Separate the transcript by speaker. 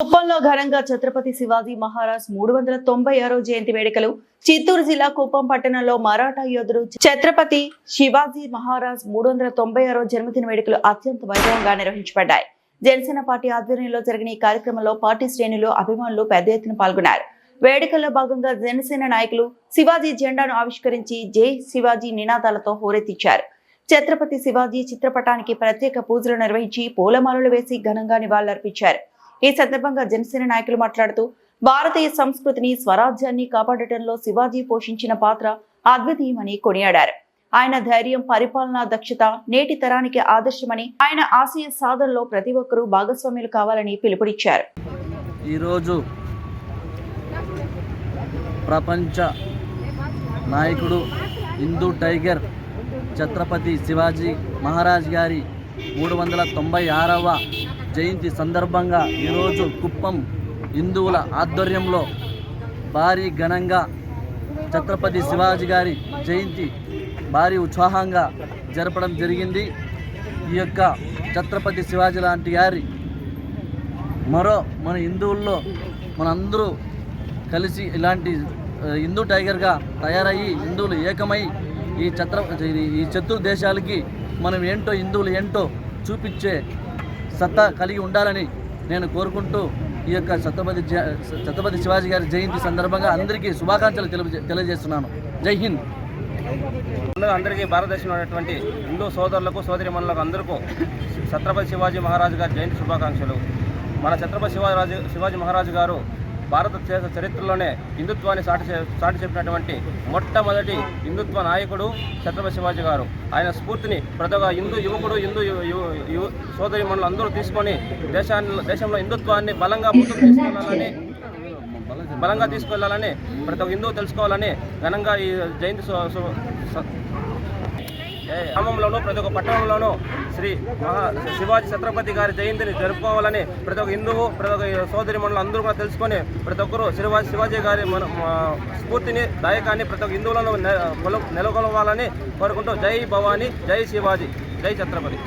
Speaker 1: కుప్పంలో ఘనంగా ఛత్రపతి శివాజీ మహారాజ్ మూడు వందల తొంభై ఆరో జయంతి వేడుకలు. చిత్తూరు జిల్లా కుప్పం పట్టణంలో మరాఠా యోధుడు ఛత్రపతి శివాజీ మహారాజ్ మూడు వందల తొంభై ఆరో జన్మదిన వేడుకలు అత్యంత వైభవంగా నిర్వహించబడ్డాయి. జనసేన పార్టీ ఆధ్వర్యంలో జరిగిన ఈ కార్యక్రమంలో పార్టీ శ్రేణులు అభిమానులు పెద్ద ఎత్తున పాల్గొన్నారు. వేడుకల్లో భాగంగా జనసేన నాయకులు శివాజీ జెండాను ఆవిష్కరించి జై శివాజీ నినాదాలతో హోరెత్తించారు ఛత్రపతి శివాజీ చిత్రపటానికి ప్రత్యేక పూజలు నిర్వహించి పూలమాలలు వేసి ఘనంగా నివాళులర్పించారు. ఈ సందర్భంగా జనసేన నాయకులు మాట్లాడుతూ భారతీయ సంస్కృతిని స్వరాజ్యాన్ని కాపాడటంలో శివాజీ పోషించిన పాత్ర అద్వితీయమని కొనియాడారు. ఆయన ధైర్యం పరిపాలనా దక్షత నేటి తరానికి ఆదర్శమని ఆయన ఆశయ సాధనలో ప్రతి ఒక్కరూ భాగస్వాములు కావాలని పిలుపునిచ్చారు.
Speaker 2: ఈరోజు ప్రపంచ నాయకుడు హిందూ టైగర్ ఛత్రపతి శివాజీ మహారాజ్ గారి మూడు వందల తొంభై ఆరవ జయంతి సందర్భంగా ఈరోజు కుప్పం హిందువుల ఆధ్వర్యంలో భారీ ఘనంగా ఛత్రపతి శివాజీ గారి జయంతి భారీ ఉత్సాహంగా జరపడం జరిగింది. ఈ యొక్క ఛత్రపతి శివాజీ లాంటి గారి మరో మన హిందువుల్లో మనందరూ కలిసి ఇలాంటి హిందూ టైగర్గా తయారయ్యి హిందువులు ఏకమై ఈ ఛత్ర ఈ శత్రు దేశాలకి మనం ఏంటో హిందువులు ఏంటో చూపించే సత్తా కలిగి ఉండాలని నేను కోరుకుంటూ ఈ యొక్క ఛత్రపతి ఛత్రపతి శివాజీ గారి జయంతి సందర్భంగా అందరికీ శుభాకాంక్షలు తెలియజేస్తున్నాను. జై హింద్.
Speaker 3: ముందుగా అందరికీ భారతదేశంలో ఉన్నటువంటి హిందూ సోదరులకు సోదరిమణులకు అందరికీ ఛత్రపతి శివాజీ మహారాజు గారి జయంతి శుభాకాంక్షలు. మన ఛత్రపతి శివాజీ శివాజీ మహారాజు గారు భారతదేశ చరిత్రలోనే హిందుత్వాన్ని సాటి సాటి చెప్పినటువంటి మొట్టమొదటి హిందుత్వ నాయకుడు ఛత్రపతి శివాజీ గారు. ఆయన స్ఫూర్తిని ప్రతి ఒక్క హిందూ యువకుడు హిందూ సోదరి యు- అందరూ తీసుకొని దేశాన్ని దేశంలో హిందుత్వాన్ని బలంగా ముందుకు తీసుకెళ్ళాలని బలంగా తీసుకెళ్ళాలని ప్రతి ఒక్క హిందువు తెలుసుకోవాలని ఘనంగా ఈ జయంతి సు- ప్రతి ఒక్క పట్టణంలోనూ శ్రీ మహా శివాజీ ఛత్రపతి గారి జయంతిని జరుపుకోవాలని ప్రతి ఒక్క హిందువు ప్రతి ఒక్క సోదరి మండలం అందరూ కూడా తెలుసుకొని ప్రతి ఒక్కరూ శివాజీ శివాజీ గారి మన స్ఫూర్తిని దాయకాన్ని ప్రతి ఒక్క హిందువులను నెలకొలవాలని కోరుకుంటూ జై భవానీ జై శివాజీ జై ఛత్రపతి.